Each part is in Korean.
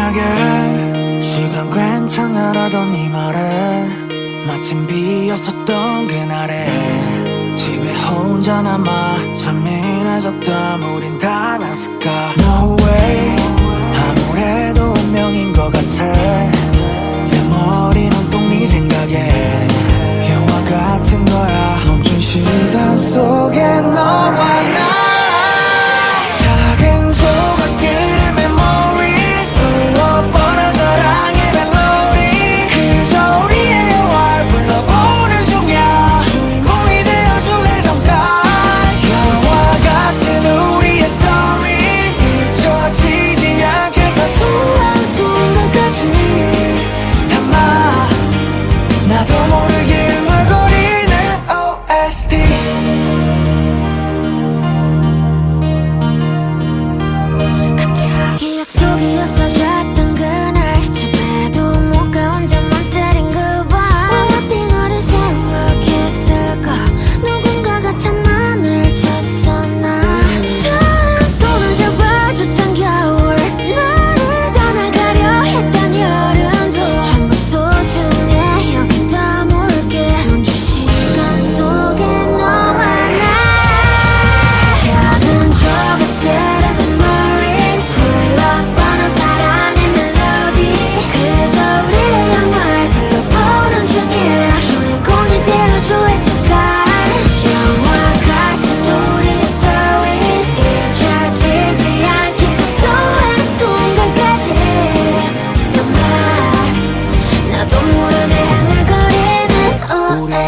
만약에 시간 괜찮아라던 이 말에 마침 비었었던 그날에 집에 혼자 남아 산민해졌다. 우린 다 났을까? No way.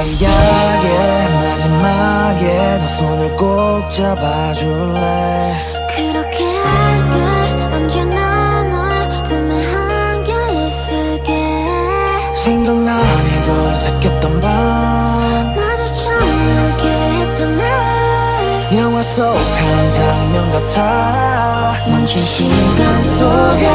이야기의 마지막에 너 손을 꼭 잡아줄래? 그렇게 할게. 언제나 널 품에 안겨 있을게. 생각나니 널 새겼던 밤. 마주쳐는 함께 했던 날. 영화 속 한 장면 같아. 멈춘 시간 속에